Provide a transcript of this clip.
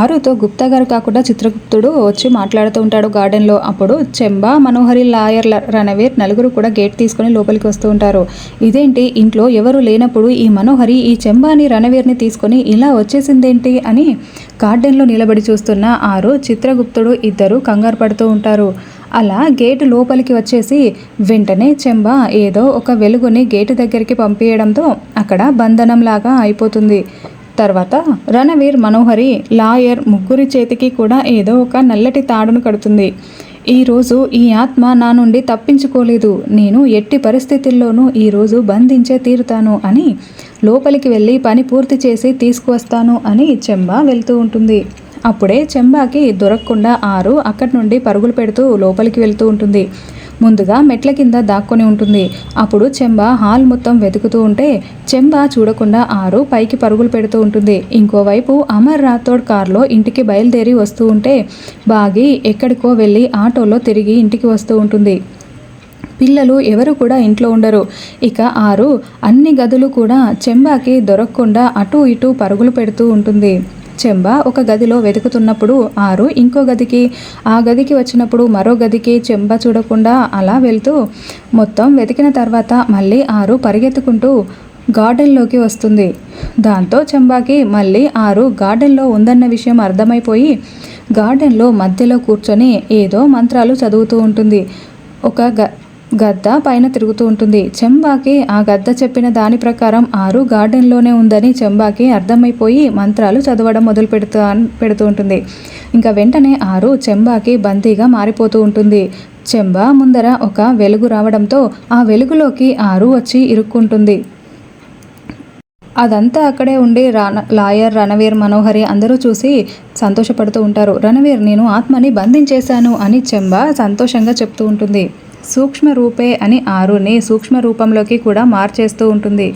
ఆరుతో గుప్తా గారు కాకుండా చిత్రగుప్తుడు వచ్చి మాట్లాడుతూ ఉంటాడు గార్డెన్లో. అప్పుడు చెంబా మనోహరి లాయర్ రణవీర్ నలుగురు కూడా గేట్ తీసుకొని లోపలికి వస్తూ ఉంటారు. ఇదేంటి? ఇంట్లో ఎవరు లేనప్పుడు ఈ మనోహరి ఈ చెంబాని రణవీర్ని తీసుకొని ఇలా వచ్చేసిందేంటి అని గార్డెన్లో నిలబడి చూస్తున్న ఆరు చిత్రగుప్తుడు ఇద్దరు కంగారు పడుతూ ఉంటారు. అలా గేటు లోపలికి వచ్చేసి వెంటనే చెంబ ఏదో ఒక వెలుగుని గేటు దగ్గరికి పంపించడంతో అక్కడ బంధనంలాగా అయిపోతుంది. తర్వాత రణవీర్ మనోహరి లాయర్ ముగ్గురి చేతికి కూడా ఏదో ఒక నల్లటి తాడును కడుతుంది. ఈరోజు ఈ ఆత్మ నా నుండి తప్పించుకోలేదు. నేను ఎట్టి పరిస్థితుల్లోనూ ఈరోజు బంధించే తీరుతాను అని లోపలికి వెళ్ళి పని పూర్తి చేసి తీసుకువస్తాను అని చెంబా వెళ్తూ ఉంటుంది. అప్పుడే చెంబాకి దొరకకుండా ఆరు అక్కడి నుండి పరుగులు పెడుతూ లోపలికి వెళ్తూ ఉంటుంది. ముందుగా మెట్ల కింద దాక్కొని ఉంటుంది. అప్పుడు చెంబ హాల్ మొత్తం వెతుకుతూ ఉంటే చెంబ చూడకుండా ఆరు పైకి పరుగులు పెడుతూ ఉంటుంది. ఇంకోవైపు అమర్ రాథోడ్ కారులో ఇంటికి బయలుదేరి వస్తూ ఉంటే బాగి ఎక్కడికో వెళ్ళి ఆటోలో తిరిగి ఇంటికి వస్తూ ఉంటుంది. పిల్లలు ఎవరు కూడా ఇంట్లో ఉండరు. ఇక ఆరు అన్ని గదులు కూడా చెంబాకి దొరకకుండా అటు ఇటు పరుగులు పెడుతూ ఉంటుంది. చెంబా ఒక గదిలో వెతుకుతున్నప్పుడు ఆరు ఇంకో గదికి ఆ గదికి వచ్చినప్పుడు మరో గదికి చెంబ చూడకుండా అలా వెళ్తూ మొత్తం వెతికిన తర్వాత మళ్ళీ ఆరు పరిగెత్తుకుంటూ గార్డెన్లోకి వస్తుంది. దాంతో చెంబాకి మళ్ళీ ఆరు గార్డెన్లో ఉందన్న విషయం అర్థమైపోయి గార్డెన్లో మధ్యలో కూర్చొని ఏదో మంత్రాలు చదువుతూ ఉంటుంది. ఒక గ గద్ద పైన తిరుగుతూ ఉంటుంది. చెంబాకి ఆ గద్ద చెప్పిన దాని ప్రకారం ఆరు గార్డెన్లోనే ఉందని చెంబాకి అర్థమైపోయి మంత్రాలు చదవడం మొదలు పెడుతూ పెడుతూ ఉంటుంది. ఇంకా వెంటనే ఆరు చెంబాకి బందీగా మారిపోతూ ఉంటుంది. చెంబా ముందర ఒక వెలుగు రావడంతో ఆ వెలుగులోకి ఆరు వచ్చి ఇరుక్కుంటుంది. అదంతా అక్కడే ఉండి రాణ లాయర్ రణవీర్ మనోహరి అందరూ చూసి సంతోషపడుతూ ఉంటారు. రణవీర్ నేను ఆత్మని బంధించేశాను అని చెంబా సంతోషంగా చెప్తూ ఉంటుంది. సూక్ష్మ రూపే అని ఆరుని సూక్ష్మ రూపంలోకి కూడా మార్చేస్తూ ఉంటుంది.